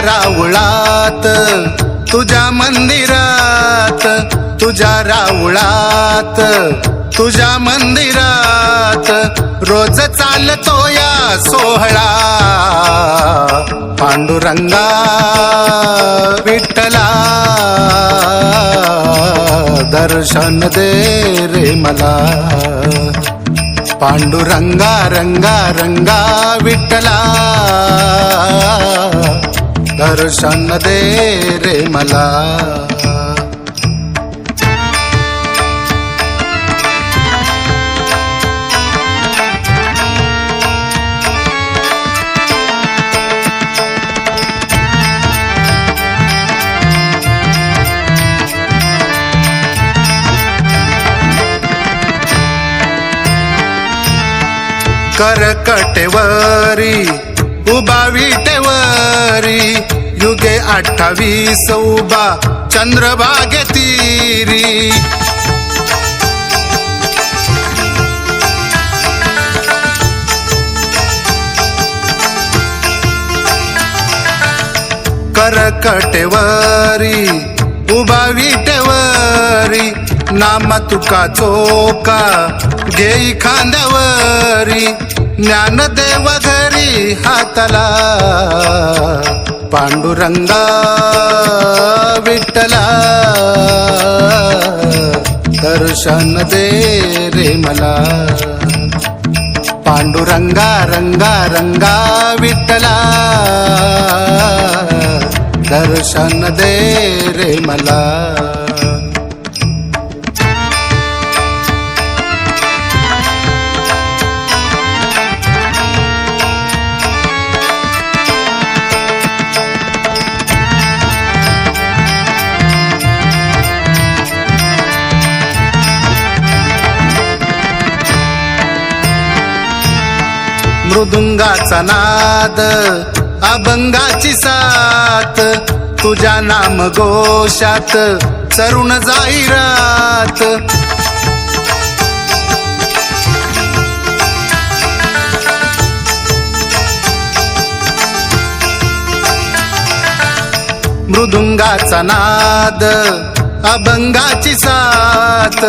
राऊळात तुझ्या मंदिरात तुझ्या राऊळात तुझ्या मंदिरात रोज चालतो या सोहळा. पांडुरंगा विठ्ठला दर्शन दे रे मला. पांडुरंगा रंगा रंगा विठ्ठला दर्शन दे रे मला. करकटेवरी उभा विटेवरी युगे अठ्ठावीस उभा चंद्रभागे तीरी. करकटेवरी उभा विटेवरी नाम तुका चोका घेई खांद्यावरी ज्ञानदेव घरी हातला. पांडुरंगा विठ्ठला दर्शन दे रे मला. पांडुरंगा रंगा रंगा विठ्ठला दर्शन दे रे मला. मृदुंगाचा नाद अभंगाची साथ तुझ्या नाम गोशात चरुण जाहिरात. मृदुंगाचा नाद अभंगाची साथ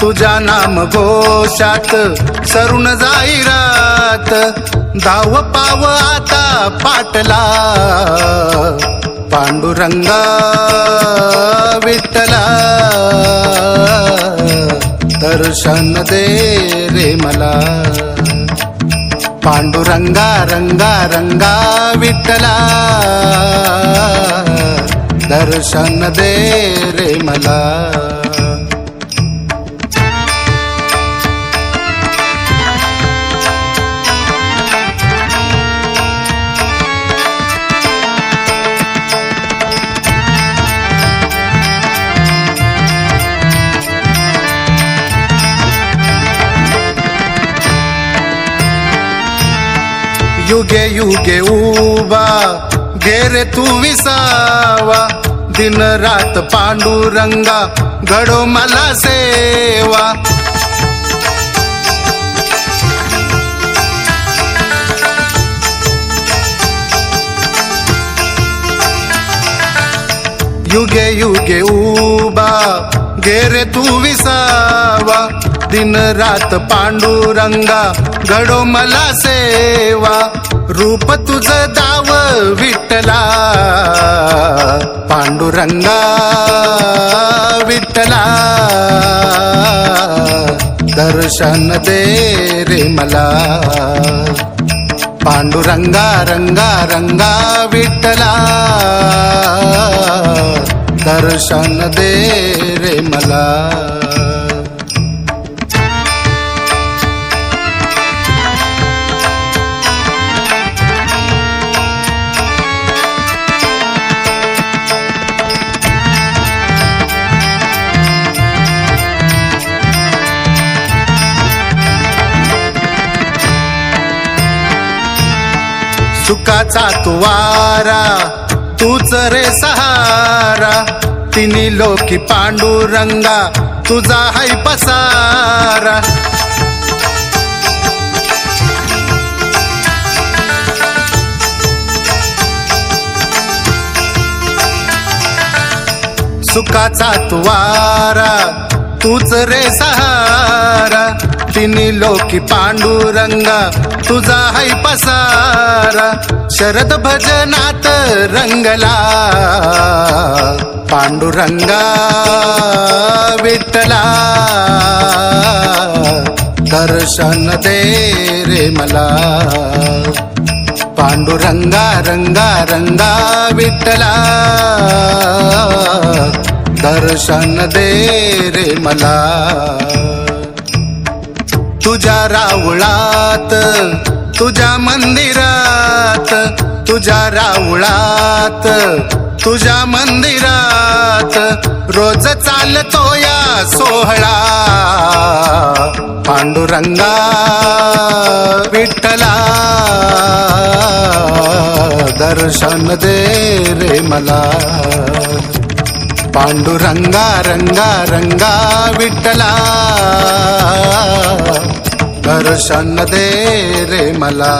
तुझ्या नाम घोषात सरुण जाहिरात धाव पाव आता पाटला पांडुरंगा विठ्ठला. दर्शन दे रे मला. पांडुरंगा रंगा रंगा विठ्ठला. दर्शन दे रे मला। युगे युगे उभा रे तू विसावा. दिन रात पांडुरंगा घडो मला सेवा. युगे युगे उबा गेरे तू विसावा. दिन रात पांडुरंगा घडो मला सेवा. रूप तुझ दाव विठ्ठला पांडुरंगा विठ्ठला. दर्शन दे रे मला पांडुरंगा रंगा रंगा विठ्ठला. दर्शन दे रे मला. सुखाचा तू वारा तूच रे सहारा. तिनी लोकी पांडुरंगा तुझा हाय पसारा. सुखाचा तू वारा तूच रे सहारा. तिन्ही लोकी पांडुरंगा तुझा हाय पसारा. शरद भजनात रंगला. पांडुरंगा विठ्ठला. दर्शन दे रे मला. पांडुरंगा रंगा रंगा विठ्ठला. दर्शन दे रे मला. तुझ्या रावळात तुझ्या मंदिरात तुझ्या रावळात तुझ्या मंदिरात रोज चालतो या सोहळा. पांडुरंगा विठ्ठला दर्शन दे रे मला. पांडुरंगा रंगा रंगा विठ्ठला दर्शन दे रे मला